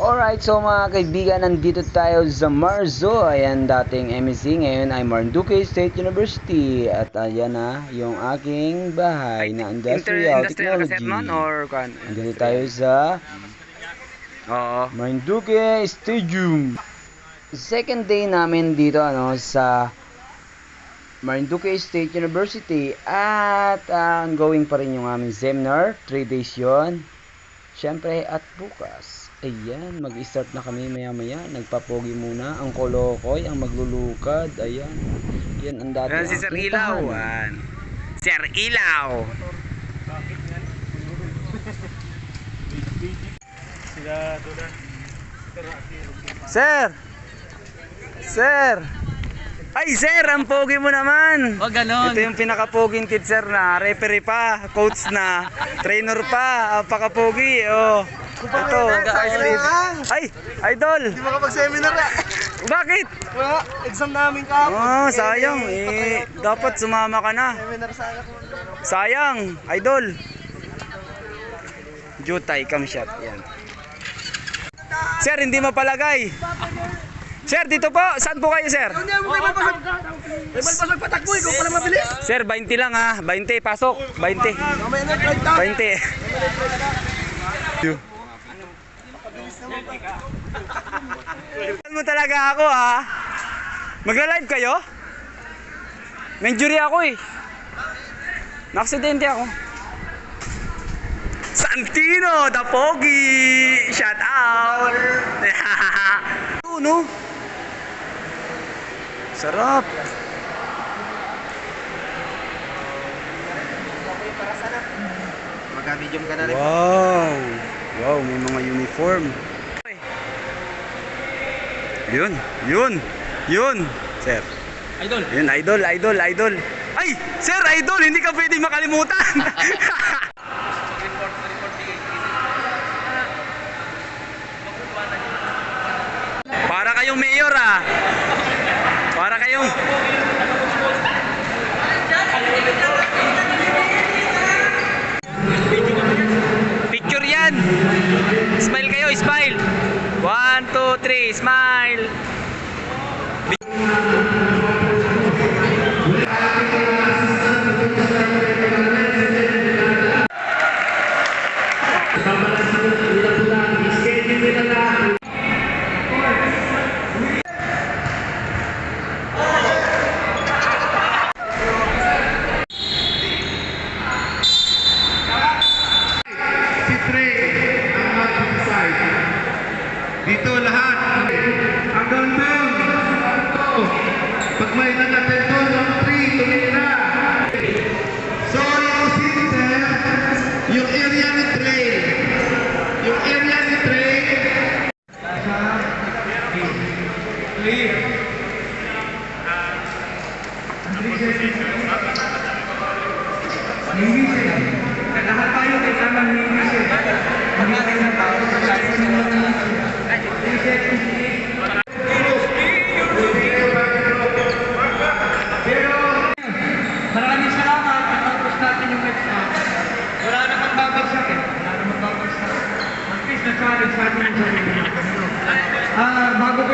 Alright, so mga kaibigan, nandito tayo sa Marzo. Ayan, dating MEC. Ngayon ay Marinduque State University. At ayan na, yung aking bahay na Industrial Technology. or kan? Nandito tayo sa Oo. Marinduque Stadium. Second day namin dito ano sa Marinduque State University at ah, ongoing pa rin yung aming seminar. 3 days yon. Siyempre at bukas. Ayan, mag-start na kami maya maya. Nagpapogi muna. Ang kolokoy, ang maglulukad. Ayan. Yan ang dati. Ayan si Sir Ilaw. Ayan. Sir Ilaw. Sir! Sir! Ay, sir! Ang pogi mo naman! Wag ganon. Ito yung pinaka-poging teacher na, referee pa, coach na, trainer pa, apaka-pogi, oh. Ito, Ay, idol! Hindi makapag-seminar na. Bakit? Wala, exam namin kahapon. Oh, sayang. Eh, dapat sumama ka na. Seminar sa anak mo. Sayang, idol. Jutay, cam shot. Yan. Sir, hindi mapalagay. Sir, dito po. Saan po kayo, sir? May. May malpasag patakbo, ikaw pala mabilis. Sir, 20 lang ha. 20, pasok. 20. Mamaya na, right down. 20. mo talaga ako ha. Magla-live kayo? Na-injury ako eh. Na-aksidente ako. Santino, the Pogi! Shout out! no? Sarap. Magka-medium ka na rin. Wow! Wow, may mga uniform. Yun, yun, yun. Sir. Idol. Yun, idol, idol, idol. Ay, sir, idol, hindi ka pwede makalimutan. Para kayong mayor ah. One. Dito lahat. Doon. Oh, Pag may nag-attend doon, ng 3, tumira. So, yung center, yung area ni Trey. Yung area ni Trey. Clear. Lahat tayo kailangan linis. Magiging na magbabagsak.